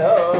Hello.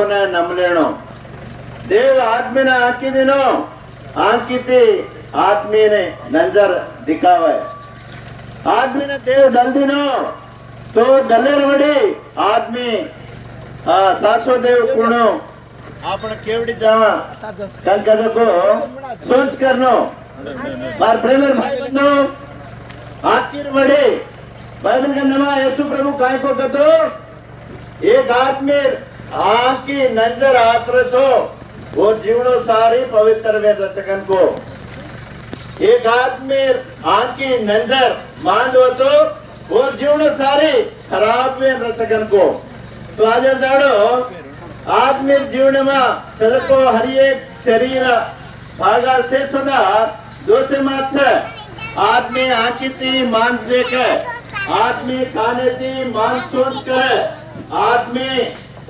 ಪ್ರಭುನ ನಮ್ಮನೇಣು ದೇವ ಆತ್ಮಿನ ಹಾಕಿದಿನೋ ಹಾಕಿತಿ ಆತ್ಮೀನೆ ನಂಜರ್ ದಿಕ್ಕಾವೆ आदमी देव दल दिनो तो दलेर वडी आदमी आ सासो देव कुणो आपण केवडी जावा कंकनको सोच करनो बार प्रेमर भाई बंधो आखिर वडी बाइबल का नमा यीशु प्रभु काय को कतो एक आदमी आकी नज़र आत्र तो वो जीवनो सारी पवित्र वे रचकन को। एक आदमी आंखी नज़र मांडव तो वो जीवन सारी खराब में रचकन को। तो आज दाड़ो आदमी जीवन में सदको हर एक शरीर भागा से सदा दो से मात आदमी आंखी ती मांस देख, आदमी खाने ती मांस सोच कर। आदमी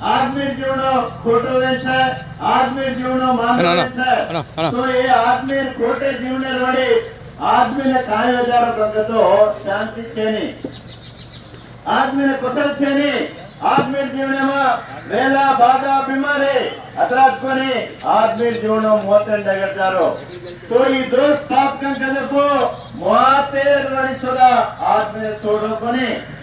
आदमी जीवनों खोटो आदमी जीवनों तो आदमी खोटे जीवने आदमी ने कहाँ हज़ार शांति आदमी ने कुशल आदमी जीवने मेला बाधा बीमारे अतराज आदमी जीवनों मौते तो ये पाप कर को मौते आदमी छोड़ो पने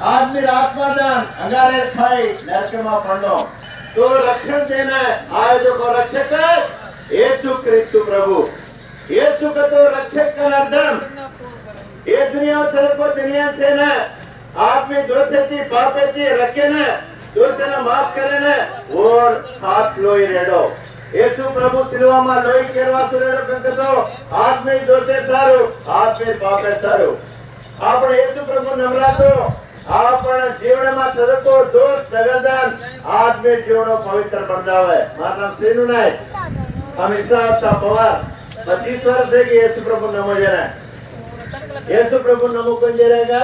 आज आत्मादान अंगारे खाई नरकमा पंडो तो रक्षण देना आयुध को रक्षक येसु क्रिस्तु प्रभु येसु का तो रक्षक का अर्धम ये दुनिया सर को दुनिया से न आप में जो से थी पापे थी रखे न जो से न माफ करे न और हाथ लोई रेडो యేసు ప్రభు సిలువ మా లోయి చేరువాసులేడు కంకతో ఆత్మీయ దోసేస్తారు ఆత్మీయ పాపేస్తారు అప్పుడు యేసు ప్రభు నమ్రాతో આપણા જીવનમાં સદકો દોષ દગરદાન આત્મે જીવનો પવિત્ર બંધાવે મારું નામ શ્રીનુ નાય हम इस्लाम सा पवार पच्चीस वर्ष से कि यीशु प्रभु नमो जरा यीशु प्रभु नमो कौन दे रहेगा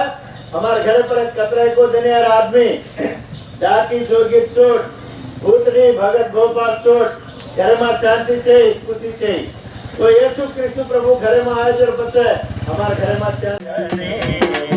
हमारे घर पर एक कतरे को देने यार आदमी डाकी जोगी चोट भूतनी भगत गोपाल चोट घर में शांति से खुशी से तो यीशु कृष्ण प्रभु घर में आए जर बचे हमारे घर में शांति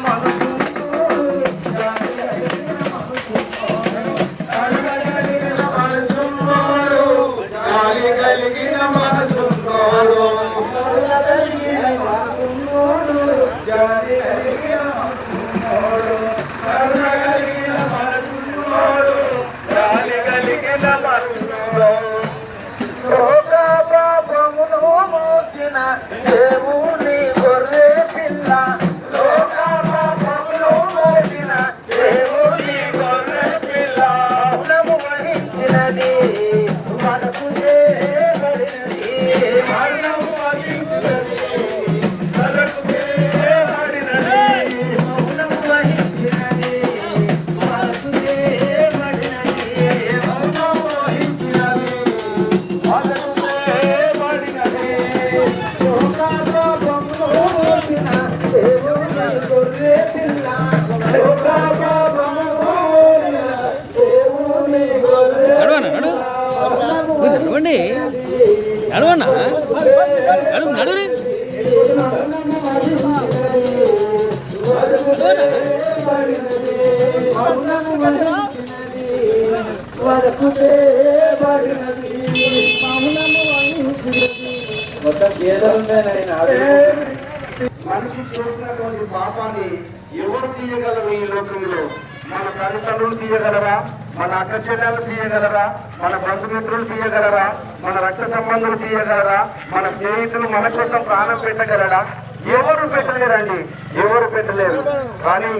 Mau. Sinabi నడవన్నా? నడు నడురి గేదెలు మనిషి పాపాన్ని ఎవరు తీయగలరు ఈ లోకంలో? మన తల్లిదండ్రులు తీయగలరా? మన అక్క చెల్లెలు తీయగలరా? మన బంధుమిత్రులు తీయగలరా? మన రక్త సంబంధులు తీయగలరా? మన స్నేహితులు మన కోసం ప్రాణం పెట్టగలరా? ఎవరు పెట్టలేరండి? ఎవరు పెట్టలేరు? కానీ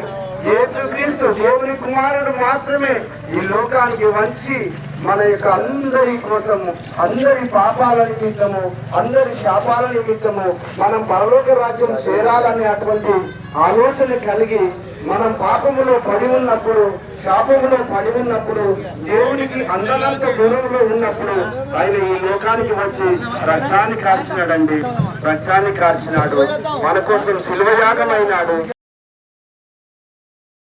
యేసుక్రీస్తు దేవుని కుమారుడు మాత్రమే ఈ లోకానికి వచ్చి మన యొక్క అందరి కోసము అందరి పాపాల నిమిత్తము అందరి శాపాల నిమిత్తము మనం పరలోక రాజ్యం చేరాలనే అటువంటి ఆలోచన కలిగి మనం పాపములో పడి ఉన్నప్పుడు శాపములో పడి ఉన్నప్పుడు దేవునికి అందనంత దూరంలో ఉన్నప్పుడు ఆయన ఈ లోకానికి వచ్చి రక్తాన్ని కార్చినాడండి. రక్తాన్ని కార్చినాడు. మన కోసం శిల్వయాగమైనాడు